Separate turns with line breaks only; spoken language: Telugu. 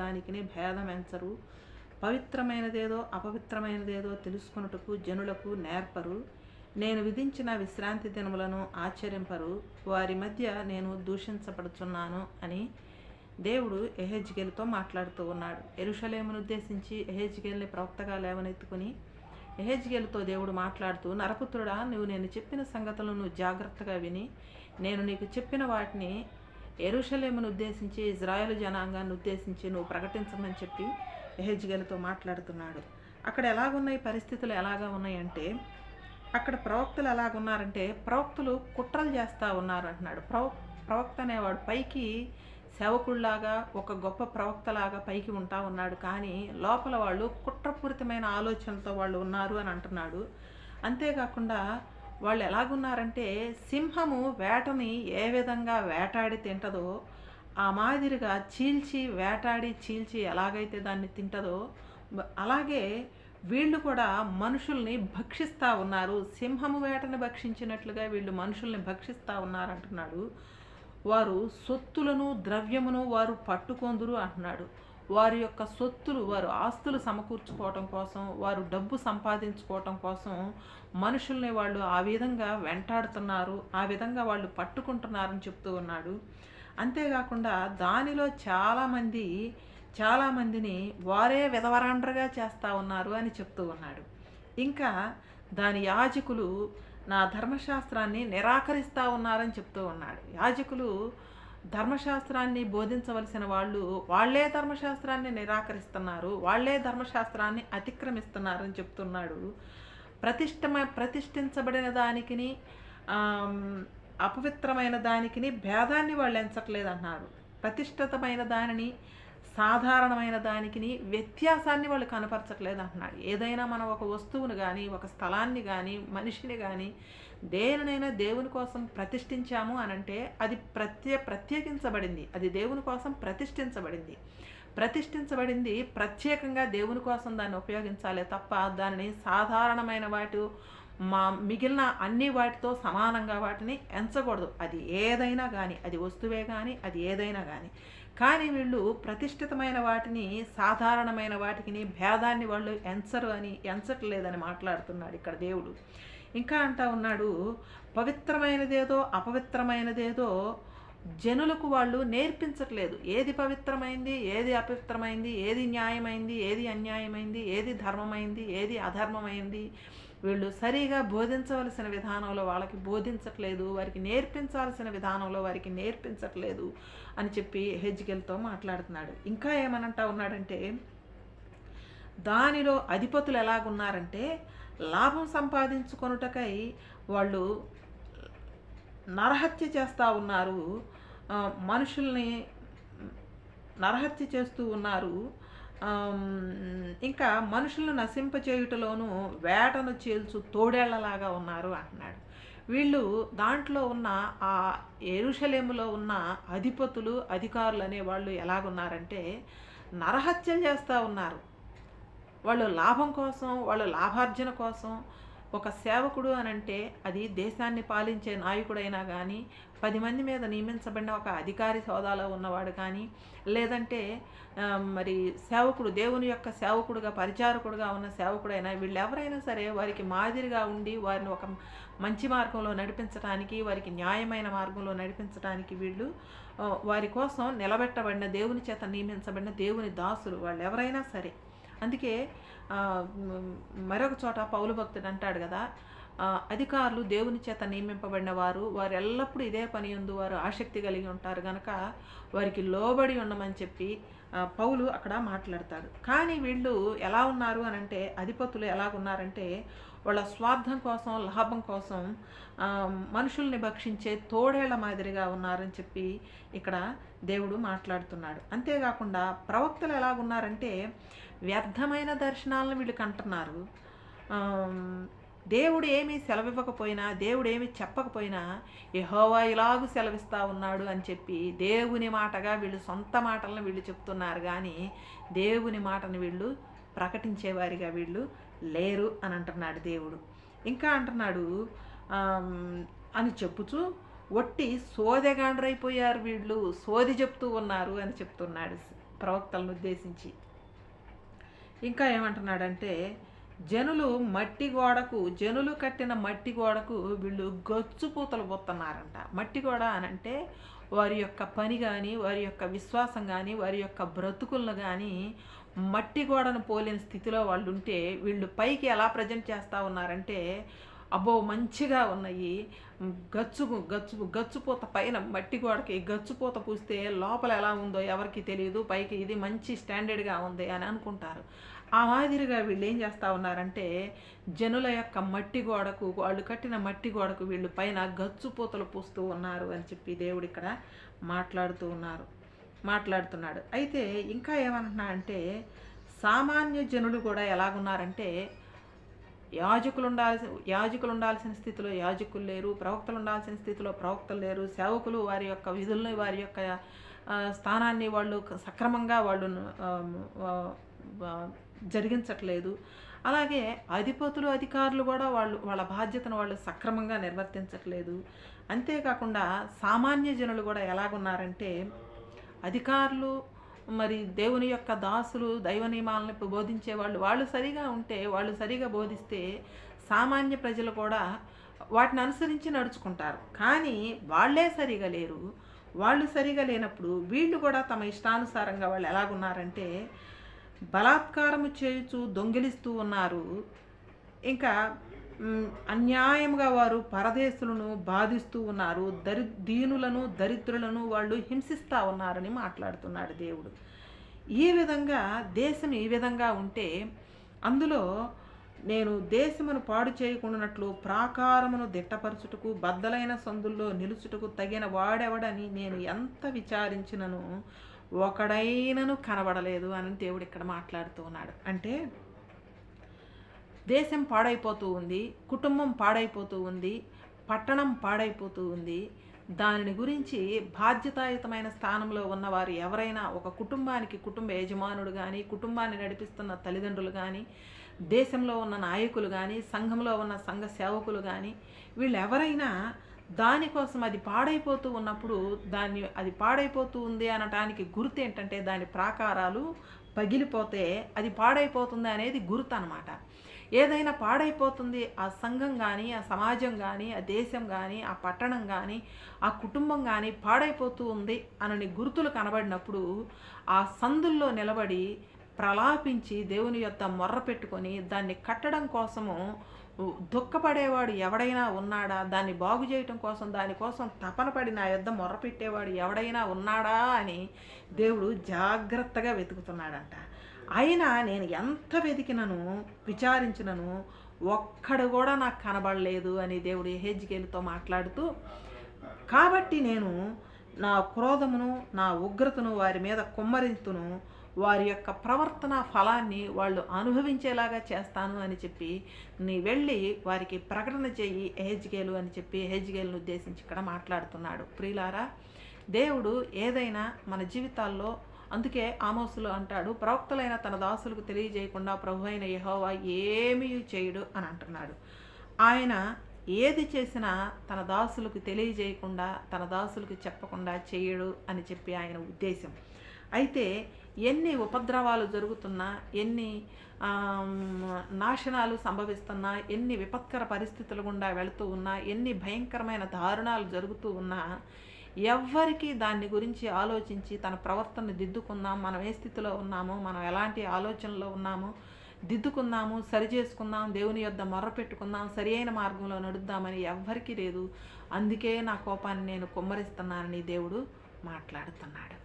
దానికి భేదం ఎంచరు పవిత్రమైనదేదో అపవిత్రమైనదేదో తెలుసుకొనుటకు జనులకు నేర్పరు. నేను విధించిన విశ్రాంతి దినములను ఆచరింపరు. వారి మధ్య నేను దూషించబడుచున్నాను అని దేవుడు ఎహెజ్గేల్తో మాట్లాడుతూ ఉన్నాడు. ఎరుషలేమును ఉద్దేశించి ఎహెజ్గేల్ని ప్రవక్తగా లేవనెత్తుకుని ఎహెజ్గేల్తో దేవుడు మాట్లాడుతూ నరపుత్రుడా నువ్వు నేను చెప్పిన సంగతులను జాగ్రత్తగా విని నేను నీకు చెప్పిన వాటిని ఎరుషలేమును ఉద్దేశించి ఇజ్రాయెల్ జనాంగాన్ని ఉద్దేశించి నువ్వు ప్రకటించమని చెప్పి ఎహెజ్గేల్తో మాట్లాడుతున్నాడు. అక్కడ ఎలాగున్నాయి పరిస్థితులు ఎలాగా ఉన్నాయంటే అక్కడ ప్రవక్తలు ఎలాగున్నారంటే ప్రవక్తలు కుట్రలు చేస్తూ ఉన్నారు అంటున్నాడు ప్రవ ప్రవక్త అనేవాడు పైకి సేవకుడిలాగా ఒక గొప్ప ప్రవక్తలాగా పైకి ఉంటా ఉన్నాడు. కానీ లోపల వాళ్ళు కుట్రపూరితమైన ఆలోచనతో వాళ్ళు ఉన్నారు అని అంటున్నాడు. అంతేకాకుండా వాళ్ళు ఎలాగున్నారంటే సింహము వేటని ఏ విధంగా వేటాడి తింటదో ఆ మాదిరిగా చీల్చి వేటాడి చీల్చి ఎలాగైతే దాన్ని తింటదో అలాగే వీళ్ళు కూడా మనుషుల్ని భక్షిస్తూ ఉన్నారు. సింహము వేటని భక్షించినట్లుగా వీళ్ళు మనుషుల్ని భక్షిస్తూ ఉన్నారు అంటున్నాడు వారు సొత్తులను ద్రవ్యమును వారు పట్టుకొందురు అంటున్నాడు. వారి యొక్క సొత్తులు వారు ఆస్తులు సమకూర్చుకోవటం కోసం వారు డబ్బు సంపాదించుకోవటం కోసం మనుషుల్ని వాళ్ళు ఆ విధంగా వెంటాడుతున్నారు ఆ విధంగా వాళ్ళు పట్టుకుంటున్నారని చెప్తూ ఉన్నాడు. అంతేకాకుండా దానిలో చాలామంది చాలామందిని వారే విధవరాండ్రగా చేస్తూ ఉన్నారు అని చెప్తూ ఉన్నాడు. ఇంకా దాని యాజకులు నా ధర్మశాస్త్రాన్ని నిరాకరిస్తూ ఉన్నారని చెప్తూ ఉన్నాడు. యాజకులు ధర్మశాస్త్రాన్ని బోధించవలసిన వాళ్ళు వాళ్ళే ధర్మశాస్త్రాన్ని నిరాకరిస్తున్నారు వాళ్ళే ధర్మశాస్త్రాన్ని అతిక్రమిస్తున్నారని చెప్తున్నాడు. ప్రతిష్టమ ప్రతిష్ఠించబడిన దానికిని అపవిత్రమైన దానికిని భేదాన్ని వాళ్ళు ఎంచట్లేదు అన్నారు ప్రతిష్ఠితమైన దానిని సాధారణమైన దానికిని వ్యత్యాసాన్ని వాళ్ళు కనపరచట్లేదు అంటున్నాడు. ఏదైనా మనం ఒక వస్తువును కానీ ఒక స్థలాన్ని కానీ మనిషిని కానీ దేనినైనా దేవుని కోసం ప్రతిష్ఠించాము అనంటే అది ప్రత్యే ప్రత్యేకించబడింది. అది దేవుని కోసం ప్రతిష్ఠించబడింది. ప్రతిష్ఠించబడింది ప్రత్యేకంగా దేవుని కోసం దాన్ని ఉపయోగించాలే తప్ప దానిని సాధారణమైన వాటి మా మిగిలిన అన్ని వాటితో సమానంగా వాటిని ఎంచకూడదు. అది ఏదైనా కానీ అది వస్తువే కానీ అది ఏదైనా కానీ కానీ వీళ్ళు ప్రతిష్ఠితమైన వాటిని సాధారణమైన వాటికి భేదాన్ని వాళ్ళు ఎంచరు అని ఎంచట్లేదని మాట్లాడుతున్నాడు ఇక్కడ దేవుడు. ఇంకా అంటా ఉన్నాడు పవిత్రమైనదేదో అపవిత్రమైనదేదో జనులకు వాళ్ళు నేర్పించట్లేదు. ఏది పవిత్రమైంది ఏది అపవిత్రమైంది ఏది న్యాయమైంది ఏది అన్యాయమైంది ఏది ధర్మమైంది ఏది అధర్మమైంది వీళ్ళు సరిగా బోధించవలసిన విధానంలో వాళ్ళకి బోధించట్లేదు వారికి నేర్పించాల్సిన విధానంలో వారికి నేర్పించట్లేదు అని చెప్పి హెజ్గెల్తో మాట్లాడుతున్నాడు. ఇంకా ఏమనంటా ఉన్నాడంటే దానిలో అధిపతులు ఎలాగున్నారంటే లాభం సంపాదించుకొనుటకై వాళ్ళు నరహత్య చేస్తూ ఉన్నారు మనుషుల్ని నరహత్య చేస్తూ ఉన్నారు ఇంకా మనుషులను నశింపచేయుటలోను వేటను చేల్చు తోడేళ్ళలాగా ఉన్నారు అంటున్నాడు. వీళ్ళు దాంట్లో ఉన్న ఆ ఎరుషలేములో ఉన్న అధిపతులు అధికారులు అనే వాళ్ళు ఎలాగున్నారంటే నరహత్యలు చేస్తూ ఉన్నారు. వాళ్ళు లాభం కోసం వాళ్ళు లాభార్జన కోసం ఒక సేవకుడు అని అంటే అది దేశాన్ని పాలించే నాయకుడైనా కానీ పది మంది మీద నియమించబడిన ఒక అధికారి సోదాలో ఉన్నవాడు కానీ లేదంటే మరి సేవకుడు దేవుని యొక్క సేవకుడుగా పరిచారకుడుగా ఉన్న సేవకుడైనా వీళ్ళు ఎవరైనా సరే వారికి మాదిరిగా ఉండి వారిని ఒక మంచి మార్గంలో నడిపించడానికి వారికి న్యాయమైన మార్గంలో నడిపించడానికి వీళ్ళు వారి కోసం నిలబెట్టబడిన దేవుని చేత నియమించబడిన దేవుని దాసులు వాళ్ళు ఎవరైనా సరే. అందుకే మరొక చోట పౌలు భక్తుడు అంటాడు కదా అధికారులు దేవుని చేత నియమింపబడిన వారు వారు ఎల్లప్పుడూ ఇదే పని ఉందు వారు ఆసక్తి కలిగి ఉంటారు. కనుక వారికి లోబడి ఉండమని చెప్పి పౌలు అక్కడ మాట్లాడతాడు. కానీ వీళ్ళు ఎలా ఉన్నారు అని అంటే అధిపతులు ఎలాగున్నారంటే వాళ్ళ స్వార్థం కోసం లాభం కోసం మనుషుల్ని భక్షించే తోడేళ్ళ మాదిరిగా ఉన్నారని చెప్పి ఇక్కడ దేవుడు మాట్లాడుతున్నాడు. అంతేకాకుండా ప్రవక్తలు ఎలాగున్నారంటే వ్యర్థమైన దర్శనాలను వీళ్ళు కంటున్నారు. దేవుడు ఏమీ సెలవివ్వకపోయినా దేవుడు ఏమీ చెప్పకపోయినా యహోవా ఇలాగూ సెలవిస్తా ఉన్నాడు అని చెప్పి దేవుని మాటగా వీళ్ళు సొంత మాటలను వీళ్ళు చెప్తున్నారు. కానీ దేవుని మాటను వీళ్ళు ప్రకటించేవారిగా వీళ్ళు లేరు అని అంటున్నాడు దేవుడు. ఇంకా అంటున్నాడు అని చెప్పుచు ఒట్టి సోదెగాండ్రైపోయారు వీళ్ళు సోది చెప్తూ ఉన్నారు అని చెప్తున్నాడు ప్రవక్తలను ఉద్దేశించి. ఇంకా ఏమంటున్నాడంటే జనులు మట్టి గోడకు జనులు కట్టిన మట్టి గోడకు వీళ్ళు గచ్చు పూతలు పోతున్నారంట మట్టి గోడ అని అంటే వారి యొక్క పని కానీ వారి యొక్క విశ్వాసం కానీ వారి యొక్క బ్రతుకులను కానీ మట్టి గోడను పోలేని స్థితిలో వాళ్ళు ఉంటే వీళ్ళు పైకి ఎలా ప్రజెంట్ చేస్తూ ఉన్నారంటే అబ్బో మంచిగా ఉన్నాయి. గచ్చు గచ్చు గచ్చుపూత పైన మట్టి గోడకి గచ్చుపూత పూస్తే లోపల ఎలా ఉందో ఎవరికి తెలియదు పైకి ఇది మంచి స్టాండర్డ్గా ఉంది అని అనుకుంటారు. ఆ మాదిరిగా వీళ్ళు ఏం చేస్తూ ఉన్నారంటే జనుల యొక్క మట్టి గోడకు వాళ్ళు కట్టిన మట్టి గోడకు వీళ్ళు పైన గచ్చుపూతలు పూస్తూ ఉన్నారు అని చెప్పి దేవుడు ఇక్కడ మాట్లాడుతూ ఉన్నారు మాట్లాడుతున్నాడు. అయితే ఇంకా ఏమంటున్నా అంటే సామాన్య జనులు కూడా ఎలాగున్నారంటే యాజకులు ఉండాల్సిన యాజకులు ఉండాల్సిన స్థితిలో యాజకులు లేరు ప్రవక్తలు ఉండాల్సిన స్థితిలో ప్రవక్తలు లేరు సేవకులు వారి యొక్క విధులను వారి యొక్క స్థానాన్ని వాళ్ళు సక్రమంగా వాళ్ళు జరిగించట్లేదు. అలాగే అధిపతులు అధికారులు కూడా వాళ్ళు వాళ్ళ బాధ్యతను వాళ్ళు సక్రమంగా నిర్వర్తించట్లేదు. అంతేకాకుండా సామాన్య జనులు కూడా ఎలాగున్నారంటే అధికారులు మరి దేవుని యొక్క దాసులు దైవ నియమాలను బోధించే వాళ్ళు వాళ్ళు సరిగా ఉంటే వాళ్ళు సరిగా బోధిస్తే సామాన్య ప్రజలు కూడా వాటిని అనుసరించి నడుచుకుంటారు. కానీ వాళ్ళే సరిగా లేరు. వాళ్ళు సరిగా లేనప్పుడు వీళ్ళు కూడా తమ ఇష్టానుసారంగా వాళ్ళు ఎలాగున్నారంటే బలాత్కారము చేయుచు దొంగిలిస్తూ ఉన్నారు. ఇంకా అన్యాయంగా వారు పరదేశులను బాధిస్తూ ఉన్నారు దరి దీనులను దరిద్రులను వాళ్ళు హింసిస్తూ ఉన్నారని మాట్లాడుతున్నాడు దేవుడు. ఈ విధంగా దేశం ఈ విధంగా ఉంటే అందులో నేను దేశమును పాడు చేయకుండానట్లు ప్రాకారమును దిట్టపరచుటకు బద్దలైన సందుల్లో నిలుచుటకు తగిన వాడెవడని నేను ఎంత విచారించినను ఒకడైనను కనబడలేదు అని దేవుడు ఇక్కడ మాట్లాడుతూ ఉన్నాడు. అంటే దేశం పాడైపోతూ ఉంది కుటుంబం పాడైపోతూ ఉంది పట్టణం పాడైపోతూ ఉంది. దానిని గురించి బాధ్యతాయుతమైన స్థానంలో ఉన్నవారు ఎవరైనా ఒక కుటుంబానికి కుటుంబ యజమానుడు కానీ కుటుంబాన్ని నడిపిస్తున్న తల్లిదండ్రులు కానీ దేశంలో ఉన్న నాయకులు కానీ సంఘంలో ఉన్న సంఘ సేవకులు కానీ వీళ్ళు ఎవరైనా దానికోసం అది పాడైపోతూ ఉన్నప్పుడు దాన్ని అది పాడైపోతూ ఉంది అనటానికి గుర్తు ఏంటంటే దాని ప్రాకారాలు పగిలిపోతే అది పాడైపోతుంది అనేది గుర్తు అనమాట ఏదైనా పాడైపోతుంది ఆ సంఘం కానీ ఆ సమాజం కానీ ఆ దేశం కానీ ఆ పట్టణం కానీ ఆ కుటుంబం కానీ పాడైపోతూ ఉంది అనని గుర్తులు కనబడినప్పుడు ఆ సందుల్లో నిలబడి ప్రలాపించి దేవుని యొక్క మొర్ర పెట్టుకొని దాన్ని కట్టడం కోసము దుఃఖపడేవాడు ఎవడైనా ఉన్నాడా? దాన్ని బాగు చేయటం కోసం దానికోసం తపన పడి నా యొద్ద మొర్ర పెట్టేవాడు ఎవడైనా ఉన్నాడా? అని దేవుడు జాగ్రత్తగా వెతుకుతున్నాడంట. అయినా నేను ఎంత వెతికినను విచారించినను ఒక్కడు కూడా నాకు కనబడలేదు అని దేవుడు హెజ్కేలుతో మాట్లాడుతూ కాబట్టి నేను నా క్రోధమును నా ఉగ్రతను వారి మీద కుమ్మరింతును వారి యొక్క ప్రవర్తన ఫలాన్ని వాళ్ళు అనుభవించేలాగా చేస్తాను అని చెప్పి నీ వెళ్ళి వారికి ప్రకటన చెయ్యి హెజ్గేలు అని చెప్పి హెజ్గేలును ఉద్దేశించి ఇక్కడ మాట్లాడుతున్నాడు. ప్రియులారా దేవుడు ఏదైనా మన జీవితాల్లో అందుకే ఆమోసులు అంటాడు ప్రవక్తలైన తన దాసులకు తెలియజేయకుండా ప్రభు అయిన యహోవా ఏమీ చేయడు అని అంటున్నాడు. ఆయన ఏది చేసినా తన దాసులకు తెలియజేయకుండా తన దాసులకు చెప్పకుండా చేయడు అని చెప్పి ఆయన ఉద్దేశం. అయితే ఎన్ని ఉపద్రవాలు జరుగుతున్నా ఎన్ని నాశనాలు సంభవిస్తున్నా ఎన్ని విపత్కర పరిస్థితుల గుండా వెళుతూ ఉన్నా ఎన్ని భయంకరమైన దారుణాలు జరుగుతూ ఉన్నా ఎవ్వరికీ దాన్ని గురించి ఆలోచించి తన ప్రవర్తనను దిద్దుకుందాం మనం ఏ స్థితిలో ఉన్నామో మనం ఎలాంటి ఆలోచనలో ఉన్నామో దిద్దుకుందాము సరి చేసుకుందాం దేవుని యొద్ద మొర్ర పెట్టుకుందాం సరి అయిన మార్గంలో నడుద్దామని ఎవ్వరికీ లేదు. అందుకే నా కోపాన్ని నేను కుమ్మరిస్తున్నానని దేవుడు మాట్లాడుతున్నాడు.